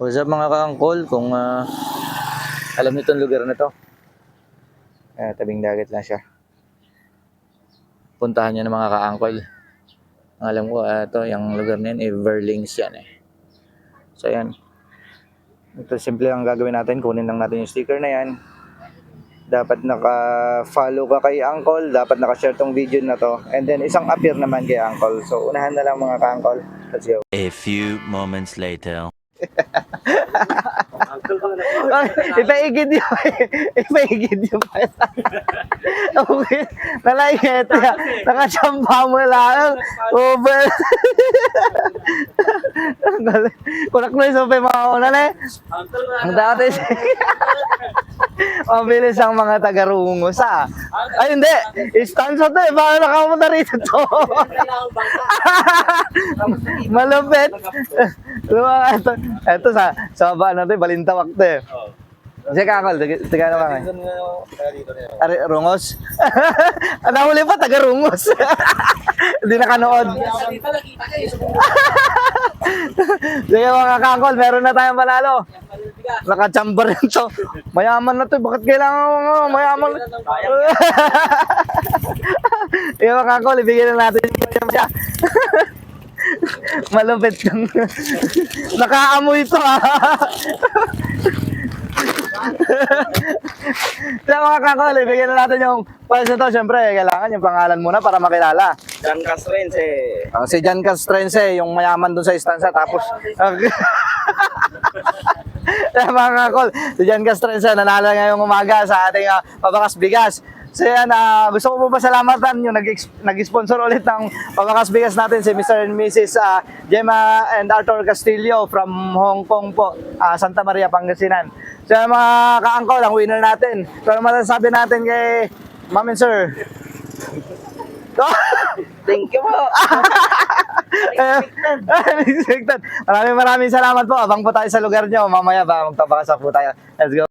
What's up mga ka-angkol? Kung ah, alam niyo itong lugar na to, eh, tabing dagat lang siya. Puntahan niyo ng mga ka-angkol. Ang alam ko, ah, ito, yung lugar na yun, Everlings yan eh. So yan. Ito simple ang gagawin natin, kunin lang natin yung sticker na yan. Dapat naka-follow ka kay Uncle, dapat naka-share tong video na to. And then isang appear naman kay Uncle. So unahan na lang mga ka-angkol. Let's go. A few moments later. Ipaigid yun. Ipaigid yun. okay. Nalaigit. Nakachamba mo lang. Over. Kunak na yung mga una na eh. Ang dati Mabilis ang mga taga-rungos ah. Ay hindi. Istansa to eh. Baka nakamunta rito to. Malupit. Luma, ito, ito sa, sa baba na to, eh, balintawak to eh. Sige kakal, tiga na mga. Ari, rungos? Ang nahuli pa, taga rungos. Hindi nakanood. Sige mga kakol, meron na tayong panalo. Nakachamber rin to. Mayaman na to, bakit kailangan mo mayaman? Sige mga kakol, ibigyan na natin. Malupit yung... Nakaamoy ito ah. Kaya mga kakol, ibigyan na natin yung na to. Siyempre, kailangan yung pangalan muna para makilala. Jan Castrense. Ah, si Jan Castrense, yung mayaman dun sa istansa. Tapos, Kaya mga kakol, si Jan Castrense, nanalo ngayong umaga sa ating uh, pabakas bigas. So yan, ah, gusto ko po pasalamatan yung nag- nag-sponsor ulit ng pabakas bigas natin si Mr. and Mrs. ah, Gemma and Arthur Castillo from Hong Kong po, ah, Santa Maria, Pangasinan. So yan, mga kaangkol, ang winner natin. So ano masasabi natin kay Ma'am and Sir? Thank you po. Unexpected. Maraming maraming salamat po. Abang po tayo sa lugar nyo. Mamaya ba magpapakas po tayo. Let's go.